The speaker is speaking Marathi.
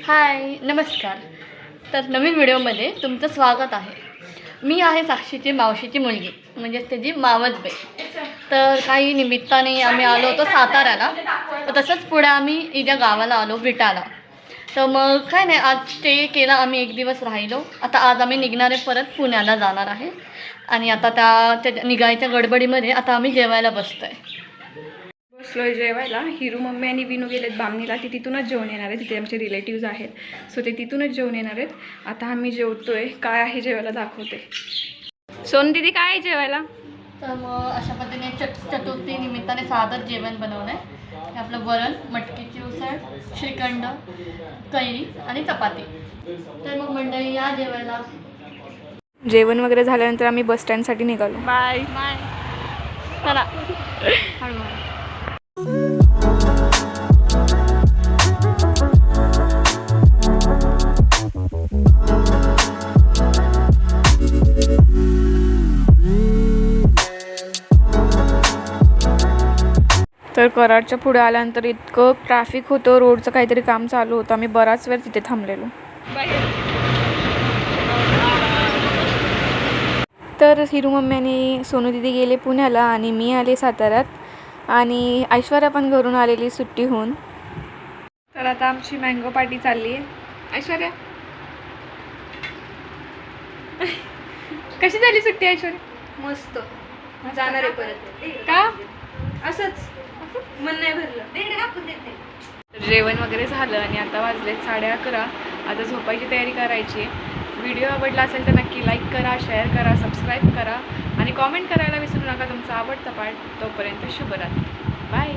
हाय नमस्कार. तर नवीन व्हिडिओमध्ये तुमचं स्वागत आहे. मी आहे साक्षीची मावशीची मुलगी म्हणजेच त्याची मावस बाई तर काही निमित्ताने आम्ही आलो होतो साताऱ्याला. तर तसंच पुढे आम्ही हिच्या गावाला आलो विटाला. तर मग काय नाही आज स्टे केला आम्ही एक दिवस राहिलो. आता आज आम्ही निघणारे परत पुण्याला जाणार आहे. आणि आता त्या त्या निघायच्या गडबडीमध्ये आता आम्ही जेवायला बसतो आहे बसलोय जेवायला हिरू मम्मी आणि विनू गेलेत बामणीला. ती तिथूनच जेवण येणार आहे. तिथे आमचे रिलेटिव्ज आहेत. सो ते तिथूनच जेवण येणार आहेत. आता आम्ही जेवतोय. काय आहे जेवायला दाखवते. सोन दिदी काय आहे जेवायला? तर मग अशा पद्धतीने चत चतुर्थी निमित्ताने साधंच जेवण बनवलं आहे. हे आपलं वरण मटकीची उसळ श्रीखंड कैरी आणि चपाती. तर मग मंडळी या जेवायला. जेवण वगैरे झाल्यानंतर आम्ही बस स्टँडसाठी निघालो. बाय बाय चला. तर कराडच्या पुढे आल्यानंतर इतकं ट्रॅफिक होतं रोडचं काहीतरी काम चालू होतं. आम्ही बराच वेळ तिथे थांबलेलो. तर हिरू मम्मी आणि सोनू दिदी गेले पुण्याला आणि मी आले साताऱ्यात. आणि ऐश्वर्या पण घरून आलेली सुट्टी होऊन. तर आता आमची मँगो पार्टी चालली आहे ऐश्वर्या? कशी झाली सुट्टी ऐश्वर्या? मस्त. जाणार आहे परत. का? जेवण वगैरे झालं आणि आता वाजलेत साडे अकरा. आता झोपायची तयारी करायची. व्हिडिओ आवडला असेल तर नक्की लाईक करा शेअर करा सबस्क्राईब करा. आणि कॉमेंट करायला विसरू नका तुमचा आवडता पार्ट तोपर्यंत शुभरात्री. बाय